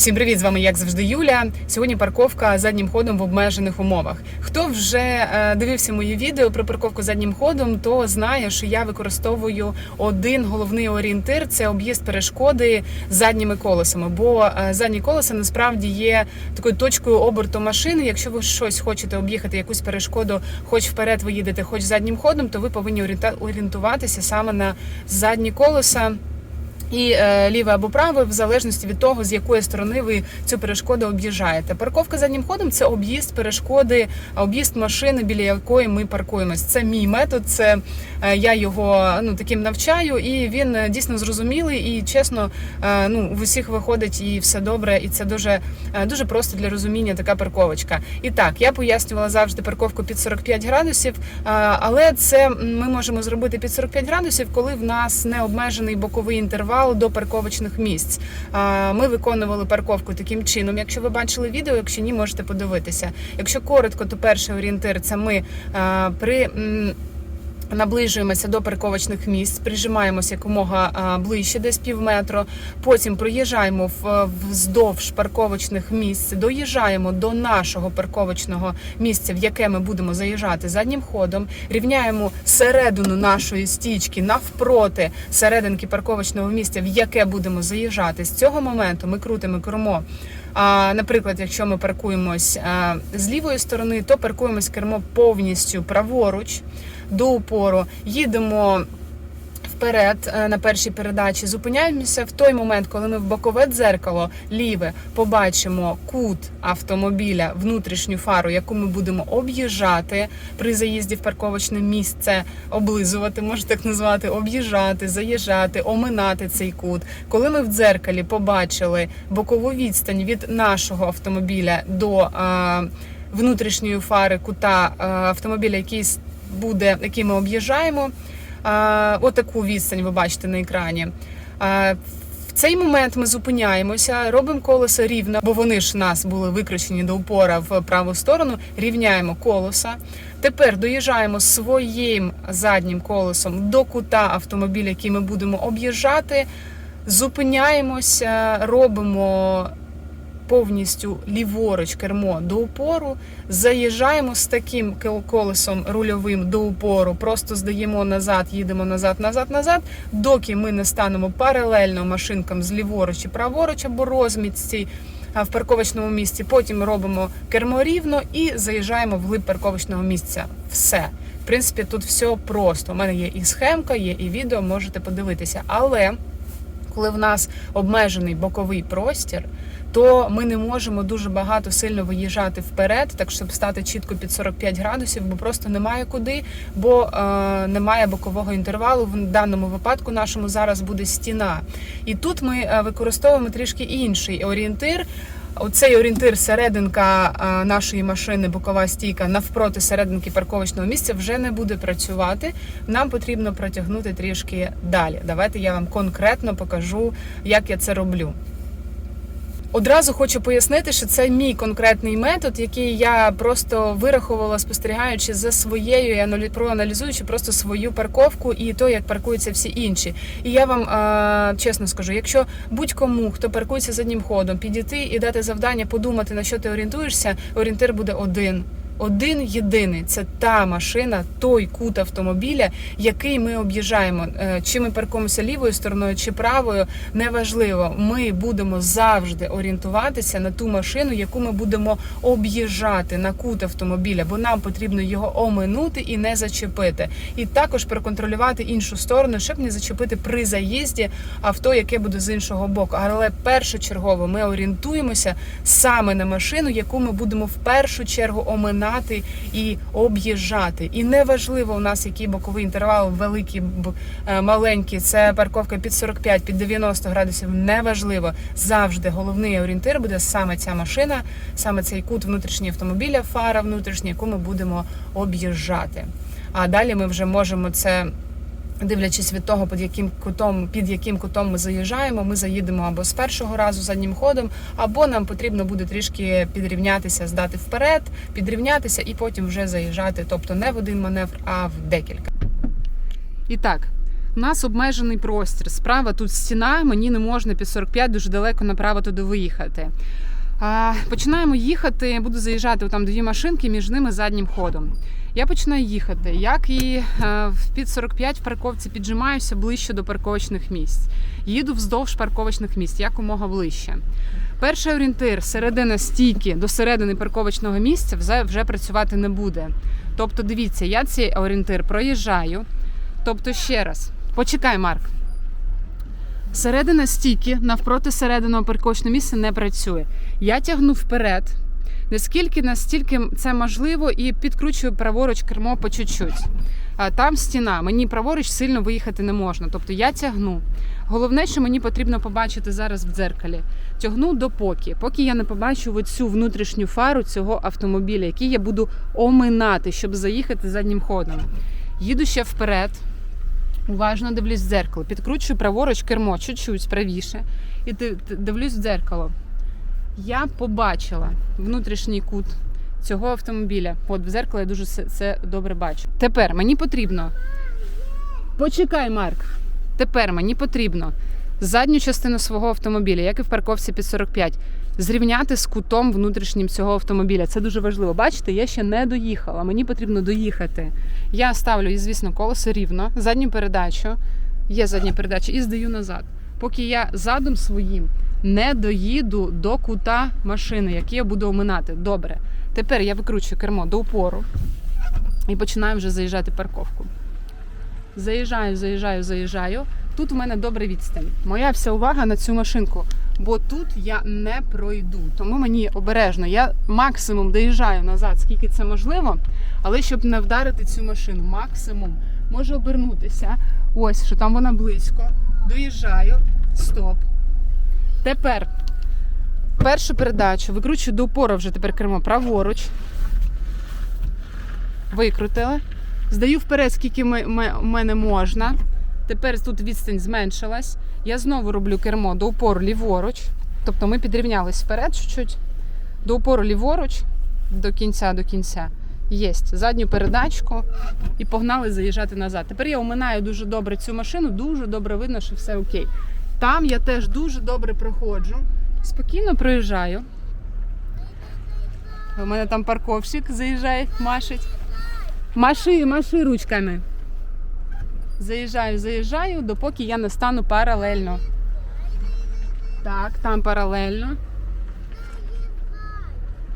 Всім привіт! З вами як завжди Юля. Сьогодні парковка заднім ходом в обмежених умовах. Хто вже е, дивився мої відео про парковку заднім ходом, то знає, що я використовую один головний орієнтир це об'їзд перешкоди задніми колесами. Бо е, задні колеса насправді є такою точкою оберту машини. Якщо ви щось хочете об'їхати, якусь перешкоду, хоч вперед ви їдете, хоч заднім ходом, то ви повинні орієнтуватися саме на задні колеса. І е, ліве або праве, в залежності від того, з якої сторони ви цю перешкоду об'їжджаєте. Парковка заднім ходом це об'їзд перешкоди, об'їзд машини, біля якої ми паркуємось. Це мій метод. Це е, я його ну таким навчаю, і він е, дійсно зрозумілий. І чесно, ну в усіх виходить і все добре, і це дуже, дуже просто для розуміння така парковочка. І так, я пояснювала завжди парковку під 45 градусів, але це ми можемо зробити під 45 градусів, коли в нас не обмежений боковий інтервал до парковочних місць. Ми виконували парковку таким чином. Якщо ви бачили відео, якщо ні, можете подивитися. Якщо коротко, то перший орієнтир це ми при. Наближуємося до парковочних місць, прижимаємося якомога ближче, десь пів метро. Потім проїжджаємо вздовж парковочних місць, доїжджаємо до нашого парковочного місця, в яке ми будемо заїжджати заднім ходом. Рівняємо середину нашої стічки навпроти серединки парковочного місця, в яке будемо заїжджати. З цього моменту ми крутимо кермо. Наприклад, якщо ми паркуємось з лівої сторони, то паркуємось кермо повністю праворуч до упору. Їдемо вперед е, на першій передачі. Зупиняємося в той момент, коли ми в бокове дзеркало ліве побачимо кут автомобіля, внутрішню фару, яку ми будемо об'їжджати при заїзді в парковочне місце, облизувати, можна так назвати, об'їжджати, заїжджати, оминати цей кут. Коли ми в дзеркалі побачили бокову відстань від нашого автомобіля до е, внутрішньої фари кута автомобіля, який буде, який ми об'їжджаємо. Отаку відстань ви бачите на екрані. В цей момент ми зупиняємося, робимо колеса рівно, бо вони ж у нас були викручені до упора в праву сторону. Рівняємо колеса. Тепер доїжджаємо своїм заднім колесом до кута автомобіля, який ми будемо об'їжджати. Зупиняємося, робимо повністю ліворуч кермо до упору, заїжджаємо з таким колесом рульовим до упору, просто здаємо назад, їдемо назад, назад, назад, доки ми не станемо паралельно машинкам з ліворуч і праворуч або розмітці в парковочному місці. Потім робимо кермо рівно і заїжджаємо в глиб парковочного місця. Все. В принципі, тут все просто. У мене є і схемка, є і відео, можете подивитися. Але коли в нас обмежений боковий простір, то ми не можемо дуже багато сильно виїжджати вперед, так щоб стати чітко під 45 градусів, бо просто немає куди, бо е, немає бокового інтервалу. В даному випадку нашому зараз буде стіна. І тут ми е, використовуємо трішки інший орієнтир. Оцей орієнтир серединка е, нашої машини, бокова стійка навпроти серединки парковочного місця вже не буде працювати. Нам потрібно протягнути трішки далі. Давайте я вам конкретно покажу, як я це роблю. Одразу хочу пояснити, що це мій конкретний метод, який я просто вирахувала, спостерігаючи за своєю і проаналізуючи просто свою парковку і то, як паркуються всі інші. І я вам е, чесно скажу, якщо будь-кому, хто паркується заднім ходом, підійти і дати завдання, подумати на що ти орієнтуєшся, орієнтир буде один. Один єдиний це та машина, той кут автомобіля, який ми об'їжджаємо. Е, Чи ми паркуємося лівою стороною, чи правою, неважливо. Ми будемо завжди орієнтуватися на ту машину, яку ми будемо об'їжджати на кут автомобіля, бо нам потрібно його оминути і не зачепити. І також проконтролювати іншу сторону, щоб не зачепити при заїзді авто, яке буде з іншого боку. Але першочергово ми орієнтуємося саме на машину, яку ми будемо в першу чергу оминати і об'їжджати. І неважливо у нас який боковий інтервал, великий, е, маленький, це парковка під 45, під 90 градусів. Неважливо. Завжди головний орієнтир буде саме ця машина, саме цей кут внутрішнього автомобіля, фара внутрішня, яку ми будемо об'їжджати. А далі ми вже можемо це. Дивлячись від того, під яким кутом, під яким кутом ми заїжджаємо, ми заїдемо або з першого разу заднім ходом, або нам потрібно буде трішки підрівнятися, здати вперед, підрівнятися і потім вже заїжджати. Тобто не в один маневр, а в декілька. І так, У нас обмежений простір. Справа тут стіна, мені не можна під 45 дуже далеко направо туди виїхати. Починаємо їхати, буду заїжджати там дві машинки, між ними заднім ходом. Я починаю їхати. Як і е, в під 45 в парковці піджимаюся ближче до парковочних місць. Їду вздовж парковочних місць, якомога ближче. Перший орієнтир середина стійки до середини парковочного місця вже, вже працювати не буде. Тобто, дивіться, я цей орієнтир проїжджаю. Тобто, ще раз, почекай, Марк. Середина стійки навпроти серединого парковочного місця не працює. Я тягну вперед, наскільки настільки це можливо, і підкручую праворуч кермо по чуть-чуть. Там стіна, мені праворуч сильно виїхати не можна. Тобто я тягну. Головне, що мені потрібно побачити зараз в дзеркалі. Тягну допоки, поки я не побачу оцю внутрішню фару цього автомобіля, який я буду оминати, щоб заїхати заднім ходом. Їду ще вперед. Уважно дивлюсь в дзеркало, підкручую праворуч кермо, чуть-чуть правіше, і ди- ди- дивлюсь в дзеркало. Я побачила внутрішній кут цього автомобіля. От в дзеркало я дуже це добре бачу. Тепер мені потрібно. Почекай, Марк. Тепер мені потрібно задню частину свого автомобіля, як і в парковці під 45, зрівняти з кутом внутрішнім цього автомобіля. Це дуже важливо. Бачите, я ще не доїхала. Мені потрібно доїхати. Я ставлю, звісно, колесо рівно, задню передачу, є задня передача, і здаю назад. Поки я задом своїм не доїду до кута машини, який я буду оминати. Добре. Тепер я викручую кермо до упору і починаю вже заїжджати парковку. Заїжджаю, заїжджаю, заїжджаю. Тут в мене добра відстань. Моя вся увага на цю машинку, бо тут я не пройду. Тому мені обережно. Я максимум доїжджаю назад, скільки це можливо, але щоб не вдарити цю машину, максимум може обернутися. Ось що там вона близько. Доїжджаю. Стоп. Тепер першу передачу викручую до упору вже тепер кермо праворуч. Викрутили. Здаю вперед, скільки ми- мене можна. Тепер тут відстань зменшилась. Я знову роблю кермо до упору ліворуч. Тобто ми підрівнялись вперед чуть-чуть. До упору ліворуч, до кінця, до кінця. Єсть. Задню передачку і погнали заїжджати назад. Тепер я оминаю дуже добре цю машину, дуже добре видно, що все окей. Там я теж дуже добре проходжу. Спокійно проїжджаю. У мене там парковщик заїжджає, машить. Маши, маши ручками. Заїжджаю, заїжджаю, допоки я не стану паралельно. Так, там паралельно.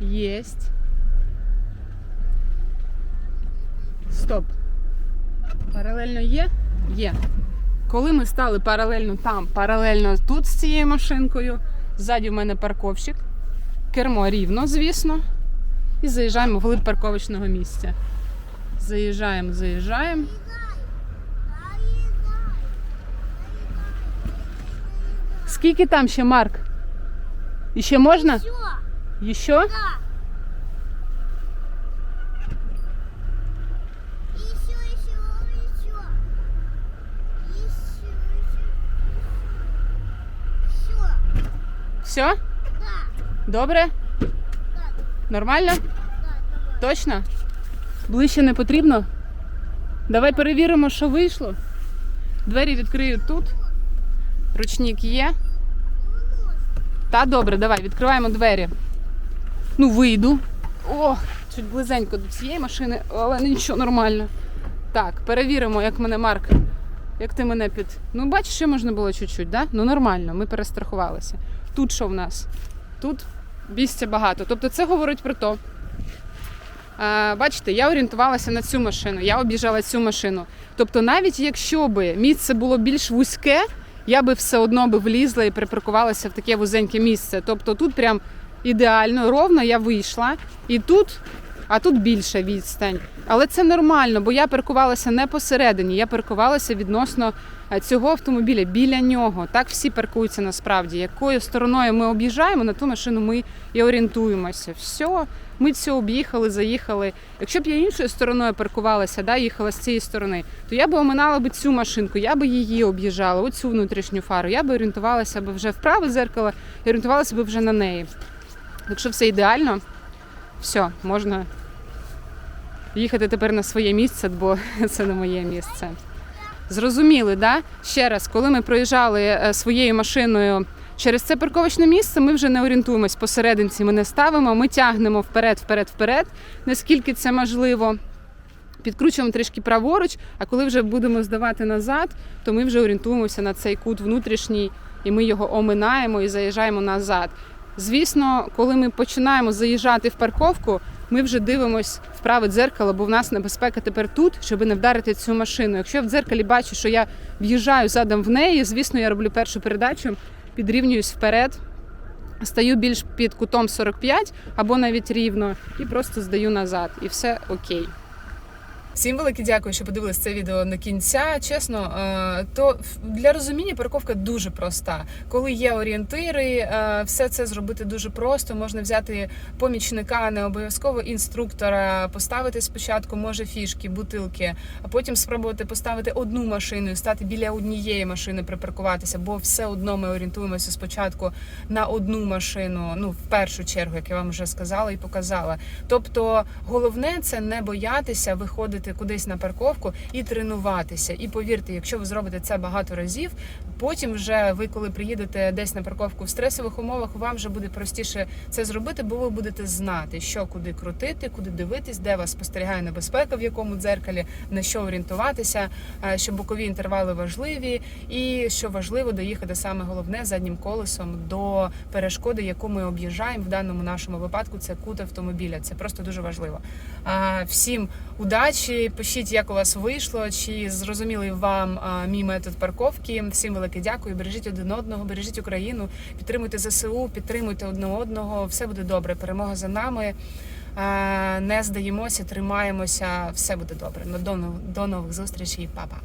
Єсть. Стоп. Паралельно є? Є. Коли ми стали паралельно там, паралельно тут з цією машинкою, ззаді в мене парковщик, кермо рівно, звісно, і заїжджаємо в глиб парковочного місця. Заїжджаємо, заїжджаємо. Скільки там ще, Марк? І ще можна? Все, Еще? да. Все, Добре? Нормально? Точно? Ближче не потрібно? Давай перевіримо, що вийшло. Двері відкрию тут. Ручник є. Та добре, давай, відкриваємо двері. Ну, вийду. О, чуть близенько до цієї машини, але нічого нормально. Так, перевіримо, як мене Марк. Як ти мене під. Ну, бачиш, ще можна було чуть-чуть, да? Ну нормально, ми перестрахувалися. Тут що в нас? Тут місця багато. Тобто це говорить про те, Бачите, я орієнтувалася на цю машину, я обіжала цю машину. Тобто, навіть якщо би місце було більш вузьке, я би все одно би влізла і припаркувалася в таке вузеньке місце. Тобто тут прям ідеально, ровно я вийшла, і тут, а тут більша відстань. Але це нормально, бо я паркувалася не посередині, я паркувалася відносно е, цього автомобіля біля нього. Так всі паркуються насправді. Якою стороною ми об'їжджаємо, на ту машину ми і орієнтуємося. Все, ми це об'їхали, заїхали. Якщо б я іншою стороною паркувалася, да, їхала з цієї сторони, то я би оминала би цю машинку, я би її об'їжджала, оцю внутрішню фару. Я би орієнтувалася би вже в праве зеркало і орієнтувалася би вже на неї. Якщо все ідеально, все, можна їхати тепер на своє місце, бо це не моє місце. Зрозуміли, да? Ще раз, коли ми проїжджали е, своєю машиною через це парковочне місце, ми вже не орієнтуємось посерединці. Ми не ставимо, ми тягнемо вперед, вперед, вперед, наскільки це можливо. Підкручуємо трішки праворуч, а коли вже будемо здавати назад, то ми вже орієнтуємося на цей кут внутрішній, і ми його оминаємо і заїжджаємо назад. Звісно, коли ми починаємо заїжджати в парковку, ми вже дивимось вправе дзеркало, бо в нас небезпека тепер тут, щоб не вдарити цю машину. Якщо я в дзеркалі бачу, що я в'їжджаю задом в неї, звісно, я роблю першу передачу, підрівнююсь вперед, стаю більш під кутом 45 або навіть рівно, і просто здаю назад, і все окей. Всім велике дякую, що подивились це відео до кінця. Чесно, е, то для розуміння парковка дуже проста. Коли є орієнтири, е, все це зробити дуже просто. Можна взяти помічника, не обов'язково інструктора, поставити спочатку, може, фішки, бутилки, а потім спробувати поставити одну машину і стати біля однієї машини, припаркуватися, бо все одно ми орієнтуємося спочатку на одну машину. Ну, в першу чергу, як я вам вже сказала і показала. Тобто, головне це не боятися виходити кудись на парковку і тренуватися. І повірте, якщо ви зробите це багато разів, потім вже ви, коли приїдете десь на парковку в стресових умовах, вам вже буде простіше це зробити, бо ви будете знати, що куди крутити, куди дивитись, де вас спостерігає небезпека, в якому дзеркалі, на що орієнтуватися, е, що бокові інтервали важливі, і що важливо доїхати саме головне заднім колесом до перешкоди, яку ми об'їжджаємо в даному нашому випадку. Це кут автомобіля. Це просто дуже важливо. А, Всім удачі! Пишіть, як у вас вийшло, чи зрозуміли вам а, мій метод парковки. Всім велике дякую. Бережіть один одного, бережіть Україну, підтримуйте ЗСУ, підтримуйте одне одного. Все буде добре. Перемога за нами. А, Не здаємося, тримаємося. Все буде добре. Ну, До, до нових зустрічей, Па-па.